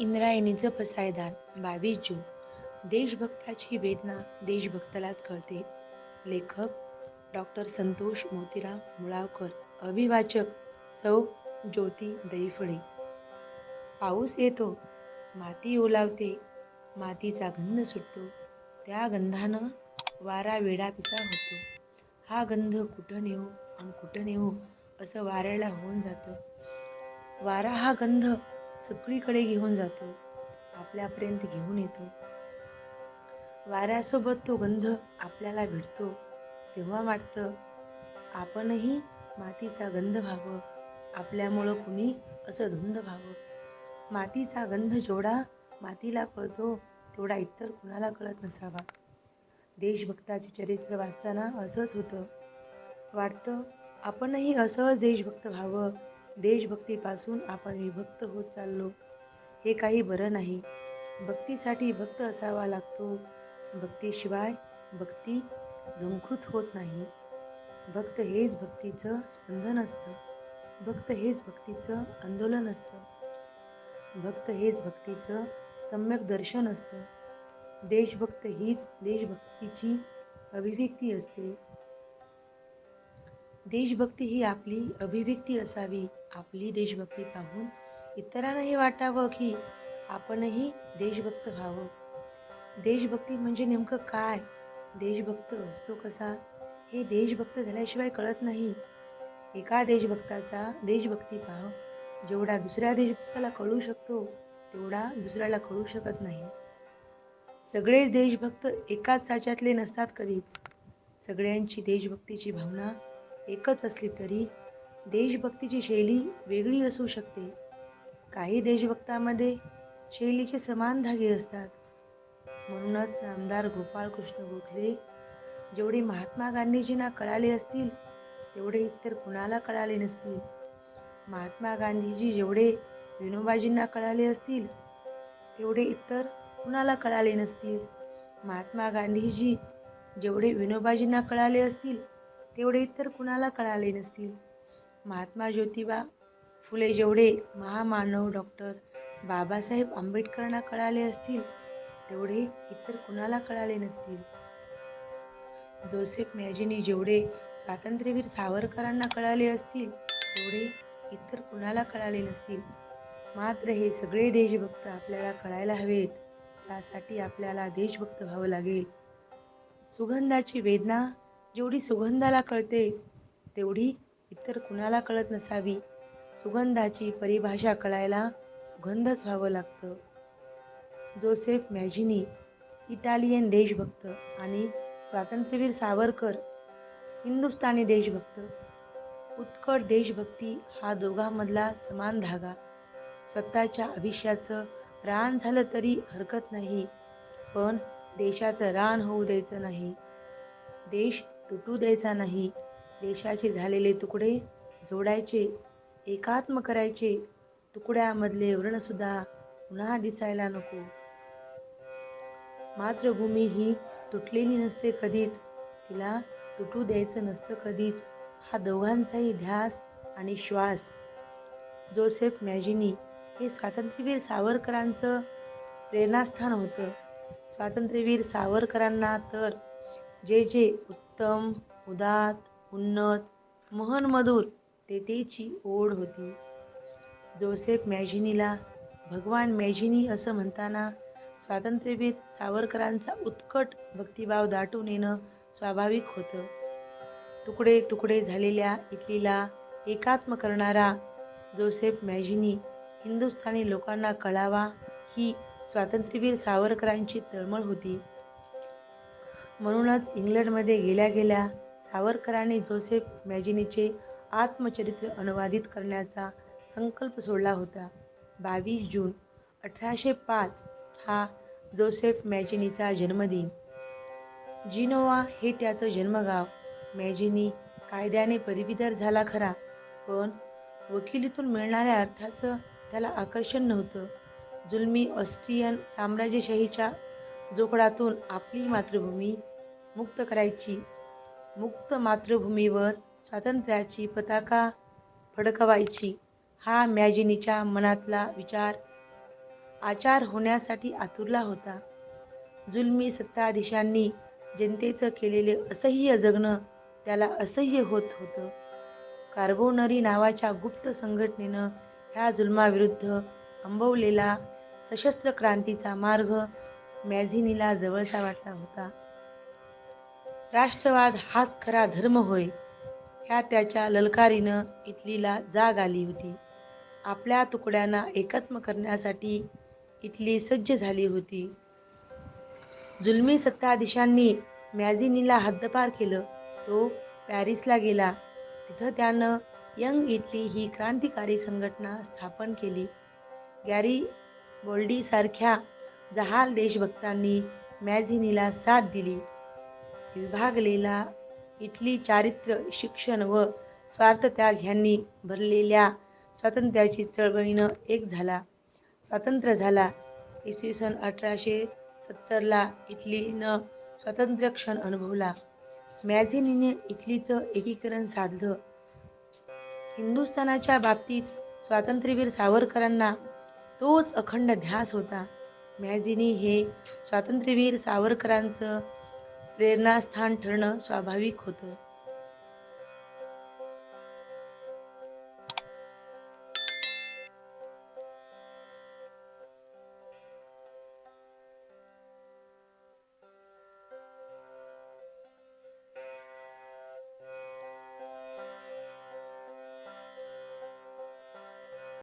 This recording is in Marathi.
इंद्रायणीचं पसायदान बावीस जून. देशभक्ताची वेदना देशभक्तालाच कळते. लेखक डॉक्टर संतोष मोतीराम मुळावकर अभिवाचक सौ. ज्योती दहीफळे. पाऊस येतो माती ओलावते मातीचा गंध सुटतो. त्या गंधानं वारा वेडापिसा होतो. हा गंध कुठं नेऊ आणि कुठं नेऊ असं वाऱ्याला होऊन जातं. वारा हा गंध सगळीकडे घेऊन जातो. आपल्यापर्यंत घेऊन येतो. वाऱ्यासोबत तो गंध आपल्याला भेटतो. तेव्हा वाटतं आपणही मातीचा गंध व्हावं. आपल्यामुळं कुणी असं धुंद व्हावं. मातीचा गंध जेवढा मातीला कळतो तेवढा इतर कुणाला कळत नसावा. देशभक्ताचे चरित्र वाचताना असंच होतं. वाटतं आपणही असंच देशभक्त व्हावं. देशभक्तीपासून आपण विभक्त होत चाललो. हे काही बरं नाही. भक्तीसाठी भक्त असावा लागतो. भक्तीशिवाय भक्ती झुंकृत होत नाही. भक्त हेच भक्तीचं स्पंदन असतं. भक्त हेच भक्तीचं आंदोलन असतं. भक्त हेच भक्तीचं सम्यक दर्शन असतं. देशभक्त हीच देशभक्तीची अभिव्यक्ती असते. देशभक्ती ही आपली अभिव्यक्ती असावी. आपली देशभक्ती पाहून इतरांनाही वाटावं की आपणही देशभक्त व्हावं. देशभक्ती म्हणजे नेमकं काय? देशभक्त असतो कसा? हे देशभक्त झाल्याशिवाय कळत नाही. एका देशभक्ताचा देशभक्ती भाव जेवढा दुसऱ्या देशभक्ताला कळू शकतो तेवढा दुसऱ्याला कळू शकत नाही. सगळेच देशभक्त एकाच साच्यातले नसतात कधीच. सगळ्यांची देशभक्तीची भावना एकच असली तरी देशभक्तीची शैली वेगळी असू शकते. काही देशभक्तामध्ये शैलीचे समान धागे असतात. म्हणूनच नामदार गोपाळकृष्ण गोखले जेवढे महात्मा गांधीजींना कळाले असतील तेवढे इतर कुणाला कळाले नसतील? महात्मा गांधीजी जेवढे विनोबाजींना कळाले असतील तेवढे इतर कुणाला कळाले नसतील? महात्मा गांधीजी जेवढे विनोबाजींना कळाले असतील तेवढे इतर कुणाला कळाले नसतील? महात्मा ज्योतिबा फुले जेवढे महामानव डॉक्टर बाबासाहेब आंबेडकरांना कळाले असतील तेवढे इतर कुणाला कळाले नसतील? जोसेफ मॅजिनी जेवढे स्वातंत्र्यवीर सावरकरांना कळाले असतील तेवढे इतर कुणाला कळाले नसतील? मात्र हे सगळे देशभक्त आपल्याला कळायला हवेत त्यासाठी आपल्याला देशभक्त व्हावं लागेल. सुगंधाची वेदना जेवढी सुगंधाला कळते तेवढी इतर कुणाला कळत नसावी. सुगंधाची परिभाषा कळायला सुगंधच व्हावं लागतं. जोसेफ मॅजिनी इटालियन देशभक्त आणि स्वातंत्र्यवीर सावरकर हिंदुस्थानी देशभक्त. उत्कट देशभक्ती हा दोघांमधला समान धागा. स्वतःच्या आयुष्याचं रान झालं तरी हरकत नाही पण देशाचं रान होऊ द्यायचं नाही. देश तुटू द्यायचा नाही. देशाचे झालेले तुकडे जोडायचे एकात्म करायचे. तुकड्यामधले व्रणसुद्धा पुन्हा दिसायला नको. मातृभूमी ही तुटलेली नसते कधीच. तिला तुटू द्यायचं नसतं कधीच. हा दोघांचाही ध्यास आणि श्वास. जोसेफ मॅजिनी हे स्वातंत्र्यवीर सावरकरांचं प्रेरणास्थान होतं. स्वातंत्र्यवीर सावरकरांना तर जे जे उत्तम उदात उन्नत महनमधुर तेथेची ओढ होती. जोसेफ मॅजिनीला भगवान मॅजिनी असं म्हणताना स्वातंत्र्यवीर सावरकरांचा उत्कट भक्तिभाव दाटून येणं स्वाभाविक होतं. तुकडे तुकडे झालेल्या इटलीला एकात्म करणारा जोसेफ मॅजिनी हिंदुस्थानी लोकांना कळावा ही स्वातंत्र्यवीर सावरकरांची तळमळ होती. म्हणूनच इंग्लंडमध्ये गेल्या गेल्या सावरकरांनी जोसेफ मॅजिनीचे आत्मचरित्र अनुवादित करण्याचा संकल्प सोडला होता. बावीस जून अठराशे पाच हा जोसेफ मॅजिनीचा जन्मदिन. जिनोवा हे त्याचं जन्मगाव. मॅजिनी कायद्याने पदवीधर झाला खरा पण वकिलीतून मिळणाऱ्या अर्थाचं त्याला आकर्षण नव्हतं. जुलमी ऑस्ट्रियन साम्राज्यशाहीच्या जोखडातून आपली मातृभूमी मुक्त करायची मुक्त मातृभूमीवर स्वातंत्र्याची पताका फडकवायची हा मॅजिनीच्या मनातला विचार आचार होण्यासाठी आतुरला होता. जुलमी सत्ताधीशांनी जनतेचं केलेले असह्य जगणं त्याला असह्य होत होतं. कार्बोनरी नावाच्या गुप्त संघटनेनं ह्या जुलमाविरुद्ध अंबवलेला सशस्त्र क्रांतीचा मार्ग मॅझिनीला जवळचा वाटला होता. राष्ट्रवाद हाच खरा धर्म होय ह्या त्याच्या ललकारीनं इटलीला जाग आली होती. आपल्या तुकड्यांना एकात्म करण्यासाठी इटली सज्ज झाली होती. जुलमी सत्ताधीशांनी मॅझिनीला हद्दपार केलं. तो पॅरिसला गेला. तिथं त्यानं यंग इटली ही क्रांतिकारी संघटना स्थापन केली. गॅरी बोल्डीसारख्या जहाल देशभक्तांनी मॅझिनीला साथ दिली. विभागलेला इटली चारित्र्य शिक्षण व स्वार्थत्याग ह्यांनी भरलेल्या स्वातंत्र्याची चळवळीनं एक झाला. स्वातंत्र्य झाला. इसवी सन अठराशे सत्तरला इटलीनं स्वातंत्र्य क्षण अनुभवला. मॅझिनीने इटलीचं एकीकरण साधलं. हिंदुस्थानाच्या बाबतीत स्वातंत्र्यवीर सावरकरांना तोच अखंड ध्यास होता. मॅझिनी हे स्वातंत्र्यवीर सावरकरांचं प्रेरणास्थान ठरणं स्वाभाविक होतं.